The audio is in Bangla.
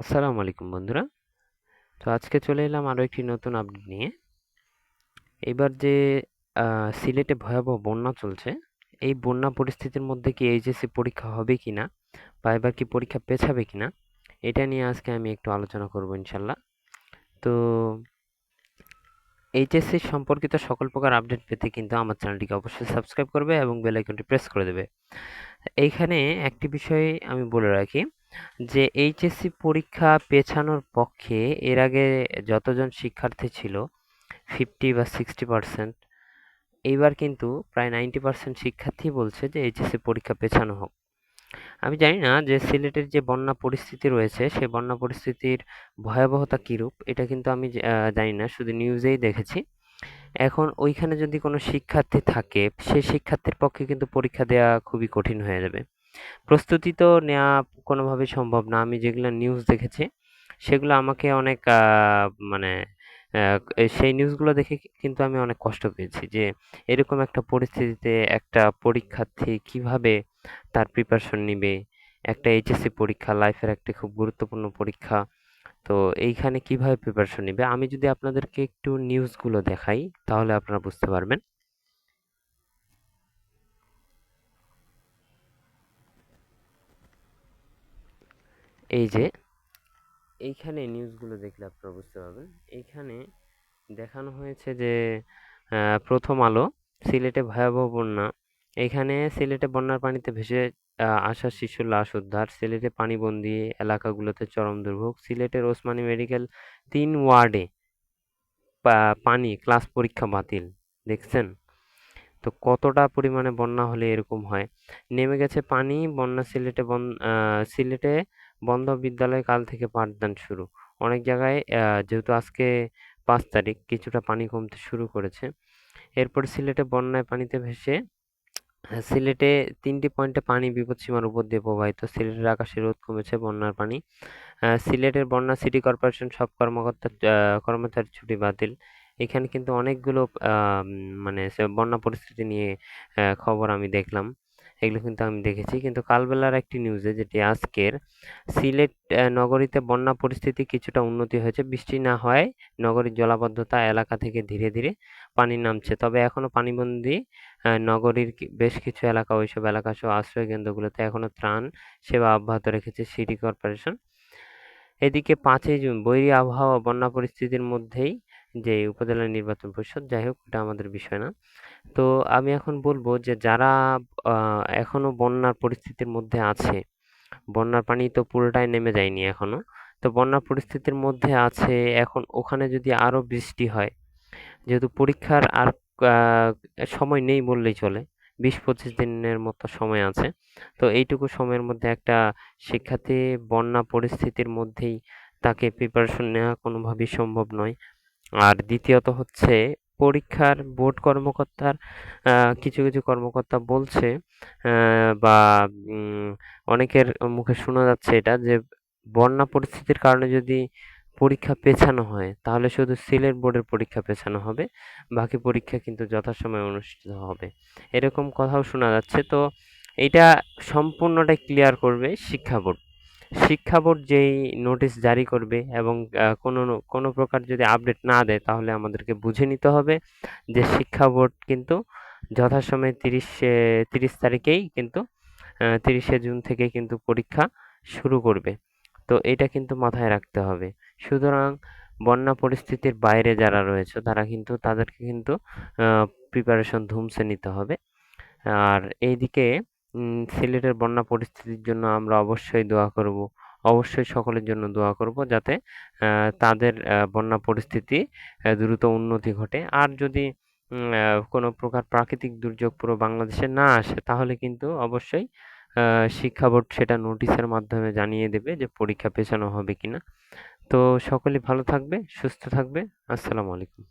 আসসালামু আলাইকুম বন্ধুরা। তো আজকে চলে এলাম আরও একটি নতুন আপডেট নিয়ে। এবার যে সিলেটে ভয়াবহ বন্যা চলছে, এই বন্যা পরিস্থিতির মধ্যে কি এইচএসসি পরীক্ষা হবে কি না, বা এবার কি পরীক্ষা পেছাবে কিনা এটা নিয়ে আজকে আমি একটু আলোচনা করব ইনশাল্লাহ। তো এইচএসসি সম্পর্কিত সকল প্রকার আপডেট পেতে কিন্তু আমার চ্যানেলটিকে অবশ্যই সাবস্ক্রাইব করবে এবং বেল আইকনটি প্রেস করে দেবে। এইখানে একটি বিষয় আমি বলে রাখি যে এইচএসসি পরীক্ষা পেছানোর পক্ষে এর আগে যতজন শিক্ষার্থী ছিল ফিফটি বা সিক্সটি পার্সেন্ট এইবার কিন্তু প্রায় নাইনটি পার্সেন্ট শিক্ষার্থী বলছে যে এইচএসসি পরীক্ষা পেছানো হোক। আমি জানি না যে সিলেটের যে বন্যা পরিস্থিতি রয়েছে সেই বন্যা পরিস্থিতির ভয়াবহতা কীরূপ, এটা কিন্তু আমি জানি না, শুধু নিউজেই দেখেছি। এখন ওইখানে যদি কোনো শিক্ষার্থী থাকে সেই শিক্ষার্থীর পক্ষে কিন্তু পরীক্ষা দেওয়া খুবই কঠিন হয়ে যাবে। প্রস্তুতি তো নেওয়া কোনোভাবেই সম্ভব না। আমি যেগুলো নিউজ দেখেছি, সেগুলো আমাকে অনেক মানে সেই নিউজগুলো দেখে কিন্তু আমি অনেক কষ্ট পেয়েছি যে, এরকম একটা পরিস্থিতিতে একটা পরীক্ষার্থী কীভাবে তার প্রিপারেশন নিবে? একটা এইচএসসি পরীক্ষা লাইফের একটা খুব গুরুত্বপূর্ণ পরীক্ষা, তো এইখানে কীভাবে প্রিপারেশন নিবে? আমি যদি আপনাদেরকে একটু নিউজগুলো দেখাই, তাহলে আপনারা বুঝতে পারবেন। এই যে এইখানে নিউজগুলো দেখলে আপনারা বুঝতে পারবেন। এইখানে দেখানো হয়েছে যে প্রথম আলো, সিলেটে ভয়াবহ বন্যা। এখানে সিলেটে বন্যার পানিতে ভেসে আসা শিশুর লাশ উদ্ধার। সিলেটে পানিবন্দী এলাকাগুলোতে চরম দুর্ভোগ। সিলেটের ওসমানী মেডিকেল তিন ওয়ার্ডে পানি, ক্লাস পরীক্ষা বাতিল। দেখছেন? তো কতটা পরিমাণে বন্যা হলে এরকম হয়? নেমে গেছে পানি, বন্যা সিলেটে বন সিলেটে বন্ধ বিদ্যালয় কাল থেকে পাঠদান শুরু। অনেক জায়গায় যেহেতু আজকে পাঁচ তারিখ, কিছুটা পানি কমতে শুরু করেছে। এরপর সিলেটে বন্যায় পানিতে ভেসে সিলেটে তিনটি পয়েন্টে পানি বিপদসীমার উপর দিয়ে প্রবাহিত। সিলেটের আকাশে রোদ কমেছে, বন্যার পানি। সিলেটের বন্যা সিটি কর্পোরেশন, সব কর্মকর্তা কর্মচারী ছুটি বাতিল। এখানে কিন্তু অনেকগুলো মানে বন্যা পরিস্থিতি নিয়ে খবর আমি দেখলাম। এগুলো কিন্তু আমি দেখেছি। কিন্তু কালবেলার একটি নিউজে যেটি আজকের, সিলেট নগরীতে বন্যা পরিস্থিতি কিছুটা উন্নতি হয়েছে। বৃষ্টি না হয় নগরীর জলাবদ্ধতা এলাকা থেকে ধীরে ধীরে পানি নামছে। তবে এখনও পানিবন্দী নগরীর বেশ কিছু এলাকা, ওইসব এলাকা সহ আশ্রয় কেন্দ্রগুলোতে এখনও ত্রাণ সেবা অব্যাহত রেখেছে সিটি কর্পোরেশন। এদিকে পাঁচই জুন বৈরী আবহাওয়া বন্যা পরিস্থিতির মধ্যেই যে উপজেলা নির্বাচন পরিষদ যাই হোক এটা আমাদের বিষয় না। তো আমি এখন বলব যে যারা আহ, এখনও বন্যার পরিস্থিতির মধ্যে আছে বন্যার পানি তো পুরোটাই নেমে যায়নি এখনও তো বন্যার পরিস্থিতির মধ্যে আছে এখন ওখানে যদি আরও বৃষ্টি হয় যেহেতু পরীক্ষার আর সময় নেই বললেই চলে বিশ পঁচিশ দিনের মতো সময় আছে তো এইটুকু সময়ের মধ্যে একটা শিক্ষার্থী বন্যা পরিস্থিতির মধ্যেই তাকে প্রিপারেশন নেওয়া কোনোভাবেই সম্ভব নয়। আর দ্বিতীয়ত হচ্ছে পরীক্ষার বোর্ড কর্মকর্তার কিছু কিছু কর্মকর্তা বলছে বা অনেকের মুখে শোনা যাচ্ছে এটা যে বন্যা পরিস্থিতির কারণে যদি পরীক্ষা পেছানো হয়, তাহলে শুধু সিলেট বোর্ডের পরীক্ষা পেছানো হবে, বাকি পরীক্ষা কিন্তু যথাসময়ে অনুষ্ঠিত হবে। এরকম কথাও শোনা যাচ্ছে। তো এটা সম্পূর্ণটাই ক্লিয়ার করবে শিক্ষা বোর্ড। শিক্ষা বোর্ড যেই নোটিশ জারি করবে এবং কোনো কোনো প্রকার যদি আপডেট না দেয় তাহলে আমাদেরকে বুঝে নিতে হবে যে শিক্ষা বোর্ড কিন্তু যথাসময়ে তিরিশে, তিরিশ তারিখেই কিন্তু তিরিশে জুন থেকে কিন্তু পরীক্ষা শুরু করবে। তো এটা কিন্তু মাথায় রাখতে হবে। সুতরাং বন্যা পরিস্থিতির বাইরে যারা রয়েছে তারা কিন্তু, তাদেরকে কিন্তু প্রিপারেশন ধুমসে নিতে হবে। আর এইদিকে সিলেটের বন্যা পরিস্থিতির জন্য আমরা অবশ্যই দোয়া করব। অবশ্যই সকলের জন্য দোয়া করব যাতে তাদের বন্যা পরিস্থিতি দ্রুত উন্নতি ঘটে। আর যদি কোনো প্রকার প্রাকৃতিক দুর্যোগ পুরো বাংলাদেশে না আসে, তাহলে কিন্তু অবশ্যই শিক্ষা বোর্ড সেটা নোটিশের মাধ্যমে জানিয়ে দেবে যে পরীক্ষা পেছানো হবে কিনা। তো সকলে ভালো থাকবে, সুস্থ থাকবে। আসসালামু আলাইকুম।